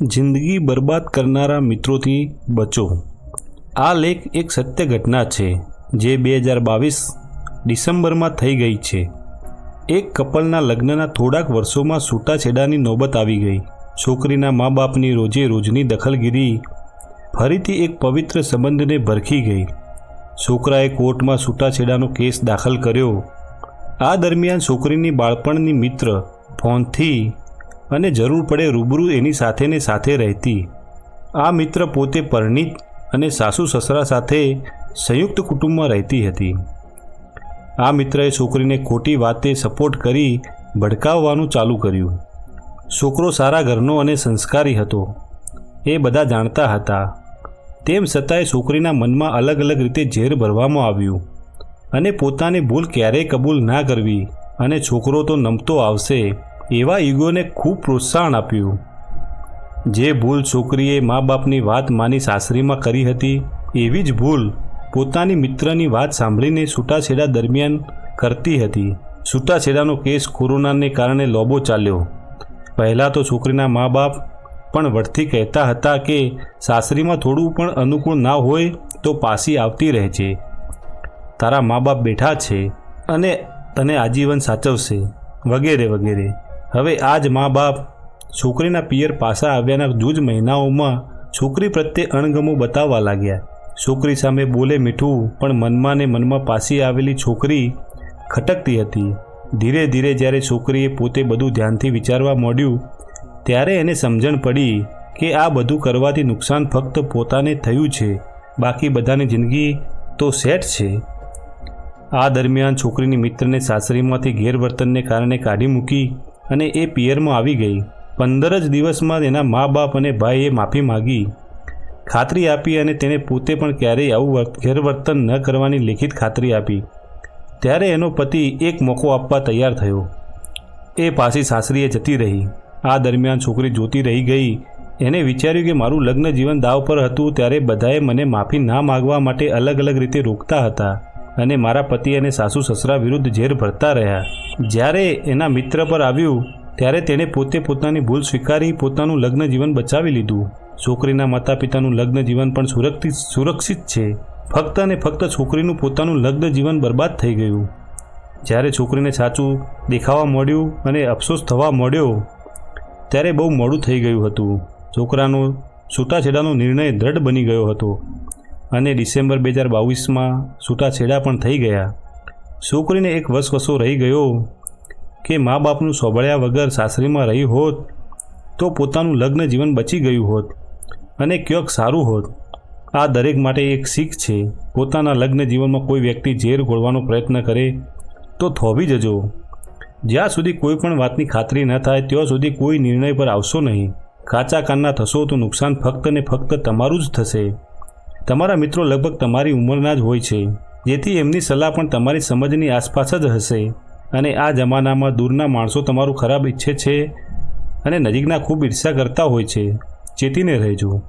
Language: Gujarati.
જિંદગી બરબાદ કરનારા મિત્રોથી બચો. આ લેખ એક સત્ય ઘટના છે, જે બે હજાર બાવીસ ડિસેમ્બરમાં થઈ ગઈ છે. એક કપલના લગ્નના થોડાક વર્ષોમાં છૂટાછેડાની નોબત આવી ગઈ. છોકરીના મા બાપની રોજે રોજની દખલગીરી ફરીથી એક પવિત્ર સંબંધને ભરખી ગઈ. છોકરાએ કોર્ટમાં છૂટાછેડાનો કેસ દાખલ કર્યો. આ દરમિયાન છોકરીની બાળપણની મિત્ર ફોનથી અને જરૂર પડે રૂબરૂ એની સાથેને સાથે રહેતી. આ મિત્ર પોતે પરણિત અને સાસુ સસરા સાથે સંયુક્ત કુટુંબમાં રહેતી હતી. આ મિત્રએ છોકરીને ખોટી વાતે સપોર્ટ કરી ભડકાવવાનું ચાલુ કર્યું. છોકરો સારા ઘરનો અને સંસ્કારી હતો. એ બધા જાણતા હતા. તેમ છતાંય છોકરીના મનમાં અલગ અલગ રીતે ઝેર ભરવામાં આવ્યું અને પોતાની ભૂલ ક્યારેય કબૂલ ના કરવી અને છોકરો તો નમતો આવશે. એવા ઈગોને ખૂબ પ્રોત્સાહન આપ્યું. જે ભૂલ છોકરીએ મા બાપની વાત માની સાસરીમાં કરી હતી, એવી જ ભૂલ પોતાની મિત્રની વાત સાંભળીને છૂટાછેડા દરમિયાન કરતી હતી. છૂટાછેડાનો કેસ કોરોનાને કારણે લોબો ચાલ્યો. પહેલાં તો છોકરીના મા બાપ પણ વળથી કહેતા હતા કે સાસરીમાં થોડું પણ અનુકૂળ ના હોય તો પાસી આવતી રહે છે તારા મા બાપ બેઠા છે અને તને આજીવન સાચવશે. વગેરે વગેરે. હવે આ જ મા બાપ છોકરીના પિયર પાસા આવ્યાના જૂજ મહિનાઓમાં છોકરી પ્રત્યે અણગમો બતાવવા લાગ્યા. છોકરી સામે બોલે મીઠું, પણ મનમાં ને મનમાં પાછી આવેલી છોકરી ખટકતી હતી. ધીરે ધીરે જ્યારે છોકરીએ પોતે બધું ધ્યાનથી વિચારવા માંડ્યું, ત્યારે એને સમજણ પડી કે આ બધું કરવાથી નુકસાન ફક્ત પોતાને થયું છે, બાકી બધાની જિંદગી તો સેટ છે. આ દરમિયાન છોકરીની મિત્રને સાસરીમાંથી ગેરવર્તનને કારણે કાઢી મૂકી અને એ પિયરમાં આવી ગઈ. પંદર જ દિવસમાં એના મા બાપ અને ભાઈએ માફી માગી. ખાતરી આપી અને તેને પોતે પણ ક્યારેય આવું ગેરવર્તન ન કરવાની લેખિત ખાતરી આપી. ત્યારે એનો પતિ એક મોકો આપવા તૈયાર થયો. એ પાછી સાસરીએ જતી રહી. આ દરમિયાન છોકરી જોતી રહી ગઈ. એને વિચાર્યું કે મારું લગ્ન જીવન દાવ પર હતું, ત્યારે બધાએ મને માફી ના માગવા માટે અલગ અલગ રીતે રોકતા હતા. અને મારા પતિ અને સાસુ સસરા વિરુદ્ધ ઝેર ભરતા રહ્યા. જ્યારે એના મિત્ર પર આવ્યું, ત્યારે તેણે પોતે પોતાની ભૂલ સ્વીકારી પોતાનું લગ્ન જીવન બચાવી લીધું. છોકરીના માતા પિતાનું લગ્ન જીવન પણ સુરક્ષિત સુરક્ષિત છે. ફક્ત અને ફક્ત છોકરીનું પોતાનું લગ્ન જીવન બરબાદ થઈ ગયું. જ્યારે છોકરીને સાચું દેખાવા મળ્યું અને અફસોસ થવા મળ્યો, ત્યારે બહુ મોડું થઈ ગયું હતું. છોકરાનો છૂટાછેડાનો નિર્ણય દ્રઢ બની ગયો હતો. અને ડિસેમ્બર બે હજાર બાવીસમાં છૂટાછેડા પણ થઈ ગયા. છોકરીને એક વસવસો રહી ગયો કે મા બાપનું સોંભળ્યા વગર સાસરીમાં રહી હોત તો પોતાનું લગ્ન જીવન બચી ગયું હોત અને ક્યાંક સારું હોત. આ દરેક માટે એક શીખ છે. પોતાના લગ્ન જીવનમાં કોઈ વ્યક્તિ ઝેર ઘોળવાનો પ્રયત્ન કરે તો થોભી જજો. જ્યાં સુધી કોઈ પણ વાતની ખાતરી ન થાય ત્યાં સુધી કોઈ નિર્ણય પર આવશો નહીં. કાચા કાનના થશો તો નુકસાન ફક્ત ને ફક્ત તમારું જ થશે. તમારા મિત્રો લગભગ તમારી ઉંમરના જ હોય છે, જેથી એમની સલાહ પણ તમારી સમજની આસપાસ જ હશે. અને આ જમાનામાં દૂરના માણસો તમારું ખરાબ ઈચ્છે છે અને નજીકના ખૂબ ઈર્ષા કરતા હોય છે. ચેતીને રહેજો.